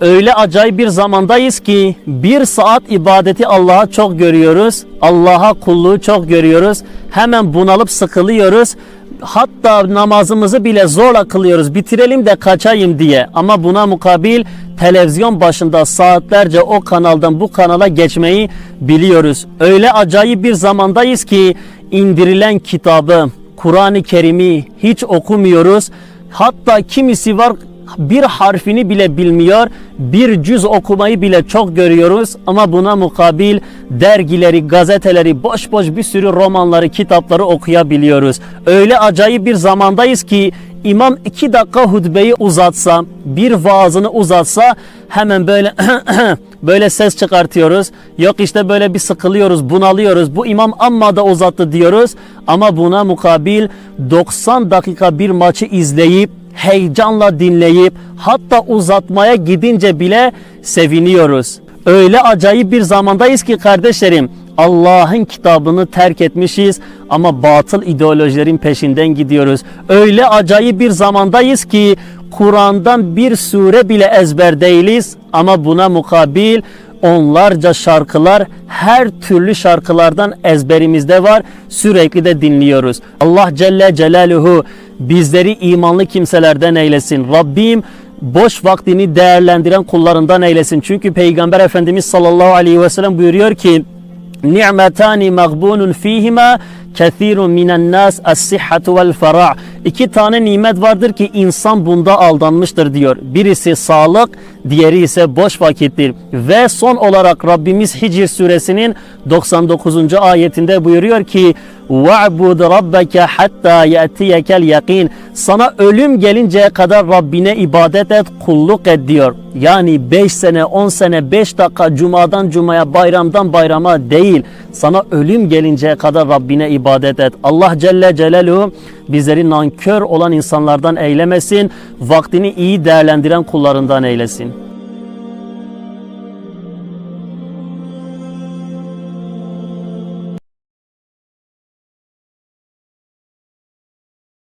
Öyle acayip bir zamandayız ki bir saat ibadeti Allah'a çok görüyoruz. Allah'a kulluğu çok görüyoruz. Hemen bunalıp sıkılıyoruz. Hatta namazımızı bile zorla kılıyoruz. Bitirelim de kaçayım diye. Ama buna mukabil televizyon başında saatlerce o kanaldan bu kanala geçmeyi biliyoruz. Öyle acayip bir zamandayız ki indirilen kitabı, Kur'an-ı Kerim'i hiç okumuyoruz. Hatta kimisi var bir harfini bile bilmiyor. Bir cüz okumayı bile çok görüyoruz ama buna mukabil dergileri, gazeteleri, boş boş bir sürü romanları, kitapları okuyabiliyoruz. Öyle acayip bir zamandayız ki imam iki dakika hutbeyi uzatsa, bir vaazını uzatsa hemen böyle böyle ses çıkartıyoruz. Yok işte böyle bir sıkılıyoruz, bunalıyoruz. Bu imam amma da uzattı diyoruz. Ama buna mukabil 90 dakika bir maçı izleyip heyecanla dinleyip hatta uzatmaya gidince bile seviniyoruz. Öyle acayip bir zamandayız ki kardeşlerim Allah'ın kitabını terk etmişiz ama batıl ideolojilerin peşinden gidiyoruz. Öyle acayip bir zamandayız ki Kur'an'dan bir sure bile ezber değiliz ama buna mukabil onlarca şarkılar her türlü şarkılardan ezberimizde var. Sürekli de dinliyoruz. Allah Celle Celaluhu bizleri imanlı kimselerden eylesin. Rabbim boş vaktini değerlendiren kullarından eylesin. Çünkü Peygamber Efendimiz sallallahu aleyhi ve sellem buyuruyor ki ni'metani mağbunun fihima kethirun minen nas as-sihhatu vel fera' İki tane nimet vardır ki insan bunda aldanmıştır diyor. Birisi sağlık, diğeri ise boş vakittir. Ve son olarak Rabbimiz Hicr suresinin 99. ayetinde buyuruyor ki وَعْبُدْ رَبَّكَ حَتَّى يَأْتِيَكَ الْيَقِينَ Sana ölüm gelinceye kadar Rabbine ibadet et, kulluk et diyor. Yani 5 sene, 10 sene, 5 dakika cumadan cumaya, bayramdan bayrama değil. Sana ölüm gelinceye kadar Rabbine ibadet et. Allah Celle Celaluhu bizleri nankör olan insanlardan eylemesin, vaktini iyi değerlendiren kullarından eylesin.